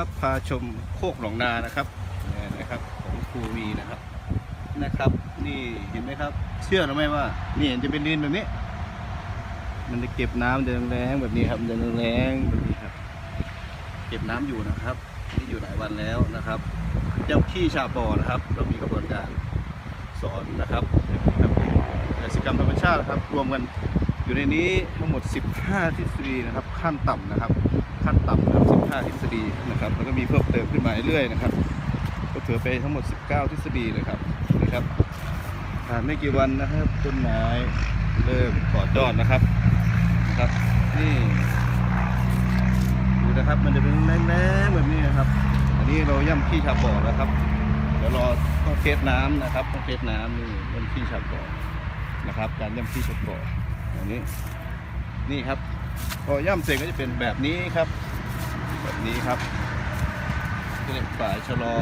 ครับพาชมโคกหนองนานะครับนะครับของครูวีนะครับนะครับ นี่เห็นไหมครับ เชื่อหรือไม่ว่า นี่เห็นจะเป็นดินแบบนี้ มันจะเก็บน้ำเดินแรงแบบนี้ครับเดินแรงแบบนี้ครับ เก็บน้ำอยู่นะครับนี่อยู่หลายวันแล้วนะครับ เจ้าขี้ชาปอนะครับ เรามีกระบวนการสอนนะครับครับกิจกรรมธรรมชาตินะครับ รวมกันอยู่ในนี้ทั้งหมด 15ทฤษฎีนะครับ ขั้นต่ำนะครับ 5ทฤษฎีนะครับ แล้วก็มีเพิ่มเติมขึ้นมาเรื่อยๆนะครับ ก็ถือไปทั้งหมด 19 ทฤษฎีเลยครับนะครับผ่านไม่กี่วันนะครับต้นไม้เริ่มกอดยอดนะครับนะครับ นี่ดูนะครับมันจะเป็นแรงๆแบบนี้นะครับ อันนี้เราย่ำขี้ชาบ่อแล้วครับเดี๋ยวรอต้องเทสน้ำนะครับต้องเทสน้ำนี่ย่ำขี้ชาบ่อนะครับ การย่ำขี้ชาบ่ออันนี้นี่ครับพอย่ำเสร็จก็จะเป็นแบบนี้ครับ แบบนี้ครับจะเป็นฝายชะลอ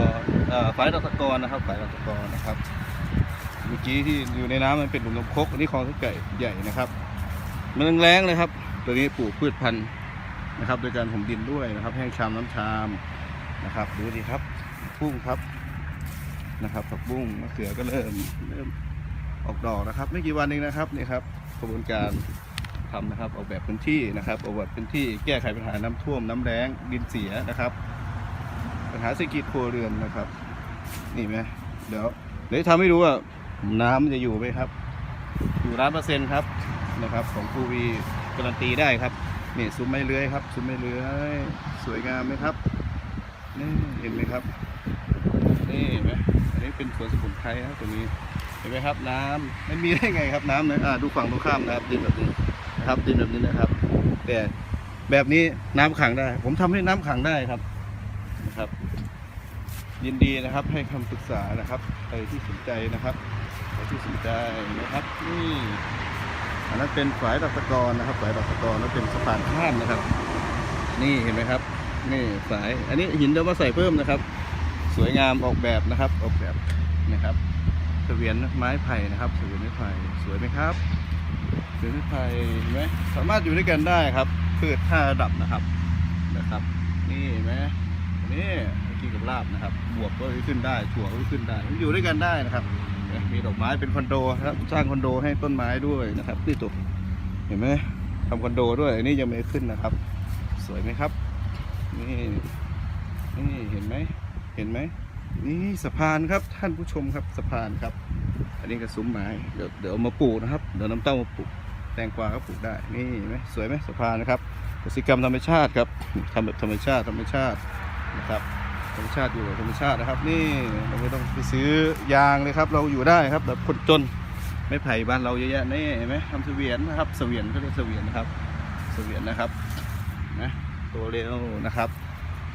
เอ่อฝายรัตกรนะครับฝายรัตกรนะครับเมื่อกี้ที่อยู่ในน้ำมันเป็นหลุมน้ำคกอันนี้คลองไก่ใหญ่นะครับ มันแรงเลยครับ ตัวนี้ปลูกพืชพันธุ์นะครับ โดยการผมดินด้วยนะครับ แห้งชามน้ำชามนะครับ ดูดิครับปุ้งครับนะครับผักบุ้งมะเขือก็เริ่มเริ่มออกดอกนะครับ ไม่กี่วันเองนะครับนี่ครับกระบวนการ ทำนะครับ ออกแบบพื้นที่นะครับ ออกแบบพื้นที่แก้ไขปัญหาน้ำท่วมน้ำแล้งดินเสียนะครับ ปัญหาเศรษฐกิจครัวเรือนนะครับ นี่ไหมเดี๋ยวเดี๋ยวทำให้ดูว่าน้ำจะอยู่ไหมครับ อยู่ร้านเปอร์เซ็นต์ครับนะครับ ของคูวีการันตีได้ครับนี่ซุ้มไม้เลื้อยครับซุ้มไม้เลื้อยสวยงามไหมครับนี่เห็นไหมครับนี่เห็นไหมอันนี้เป็นสวนสมุนไพรครับตรงนี้เห็นไหมครับน้ำมันมีได้ไงครับน้ำเนี่ยอ่าดูฝั่งตรงข้ามนะครับดินแบบนี้ ครับดินแบบนี้นะครับ แต่แบบนี้น้ำขังได้ ผมทำให้น้ำขังได้ครับนะครับ ยินดีนะครับให้คำปรึกษานะครับใครที่สนใจนะครับใครที่สนใจนะครับนี่อันนั้นเป็นฝายดักตะกรนะครับฝายดักตะกรแล้วเป็นสะพานข้ามนะครับ นี่เห็นไหมครับ นี่ฝาย อันนี้หินเดี๋ยวมาใส่เพิ่มนะครับ สวยงามออกแบบนะครับ ออกแบบนะครับเสวียนไม้ไผ่นะครับเสวียนไม้ไผ่สวยไหมครับ เสือไทยเห็นไหมสามารถอยู่ด้วยกันได้ครับพืชห้าระดับนะครับนะครับ นี่เห็นไหมนี่กินกับลาบนะครับบวบก็ขึ้นได้ถั่วก็ขึ้นได้อยู่ด้วยกันได้นะครับ มีดอกไม้เป็นคอนโดครับสร้างคอนโดให้ต้นไม้ด้วยนะครับนี่ตัวเห็นไหมทำคอนโดด้วยนนี้ยังไม่ขึ้นนะครับ สวยไหมครับ นี่นี่เห็นไหมเห็นไหมนี่สะพานครับท่านผู้ชมครับสะพานครับ อันนี้ก็ซุ้มไม้เดี๋ยวเดี๋ยวมาปลูกนะครับ เดี๋ยวน้ำเต้ามาปลูก แตงกวาก็ปลูกได้ นี่เห็นไหมสวยไหมสะพานนะครับกสิกรรมธรรมชาติครับทำแบบธรรมชาติธรรมชาตินะครับธรรมชาติอยู่กับธรรมชาตินะครับ นี่เราไม่ต้องไปซื้อยางเลยครับ เราอยู่ได้ครับแบบคนจนไม่ไผ่บ้านเราเยอะแยะนี่เห็นไหมทำเสวียนนะครับเสวียนก็เรียกเสวียนนะครับเสวียนนะครับนะตัวเร็วนะครับ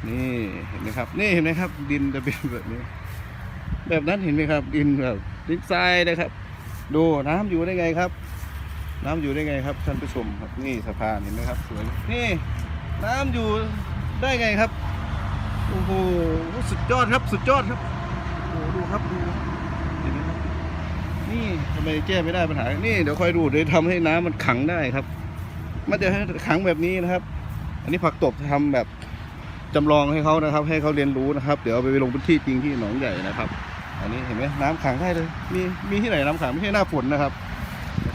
นี่เห็นไหมครับ นี่เห็นไหมครับ ดินจะเป็นแบบนี้ แบบนั้นเห็นไหมครับ ดินแบบดินทรายนะครับ ดูน้ำอยู่ได้ไงครับ น้ำอยู่ได้ไงครับท่านผู้ชมครับนี่สะพานเห็นไหมครับสวยนี่น้ำอยู่ได้ไงครับโอ้โหสุดยอดครับ สุดยอดครับโอ้ดูครับดูเห็นไหมครับนี่ทำไมแก้ไม่ได้ปัญหา นี่เดี๋ยวคอยดูเดี๋ยวทำให้น้ำมันขังได้ครับ มันจะให้ขังแบบนี้นะครับ อันนี้ผักตบทำแบบจำลองให้เขานะครับ ให้เขาเรียนรู้นะครับ เดี๋ยวเอาไปลงพื้นที่จริงที่หนองใหญ่นะครับ อันนี้เห็นไหมน้ำขังได้เลย มีมีที่ไหนน้ำขังไม่ใช่หน้าฝนนะครับ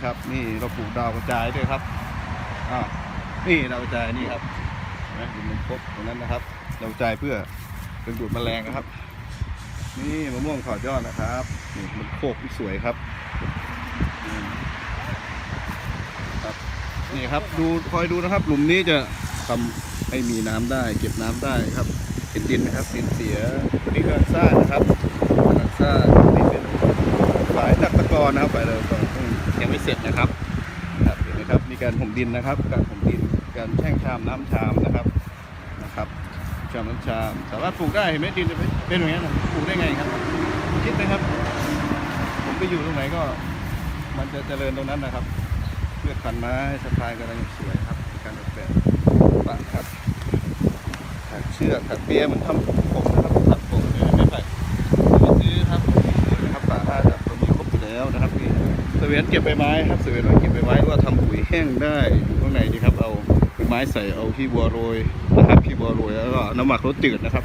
นะครับ นี่เราปลูกดาวกระจายด้วยครับอ้านี่ดาวกระจายนี่ครับเห็นไหมดินมันครบตรงนั้นนะครับดาวกระจายเพื่อดึงดูดแมลงนะครับ นี่มะม่วงถอดยอดนะครับนี่มันโคกที่สวยครับครับนี่ครับดูคอยดูนะครับ หลุมนี้จะทำให้มีน้ำได้ เก็บน้ำได้ครับเห็นดินไหมครับดินเสียนี่ก็ซ่านะครับซ่านี่เป็นฝายตักตะกอนนะครับฝายตะกอน ยังไม่เสร็จนะครับครับเห็นไหมครับมีการห่มดินนะครับ การห่มดินการแช่งชามน้ำชามนะครับนะครับชามน้ำชามสามารถปลูกได้เห็นไหมดินจะเป็นอย่างนี้นะปลูกได้ไงครับ คิดไหมครับ ผมไปอยู่ตรงไหนก็ มันจะเจริญตรงนั้นนะครับเพื่อพันไม้สะพานกำลังสวยครับการออกแบบปะครับถักเชือกถักเปียเหมือนทำผมนะครับถักผมเนี่ยไม่ไป ไปซื้อครับนะครับป่าท่าจับเรามีครบอยู่แล้วนะครับนี่เสวียนเก็บใบไม้ครับเสวียนเก็บใบไม้ว่าทำปุ๋ยแห้งได้อยู่ข้างในนี่ครับเอาไม้ใส่เอาที่บัวโรยนะครับที่บัวโรยแล้วก็น้ำหมักรสจืดนะครับ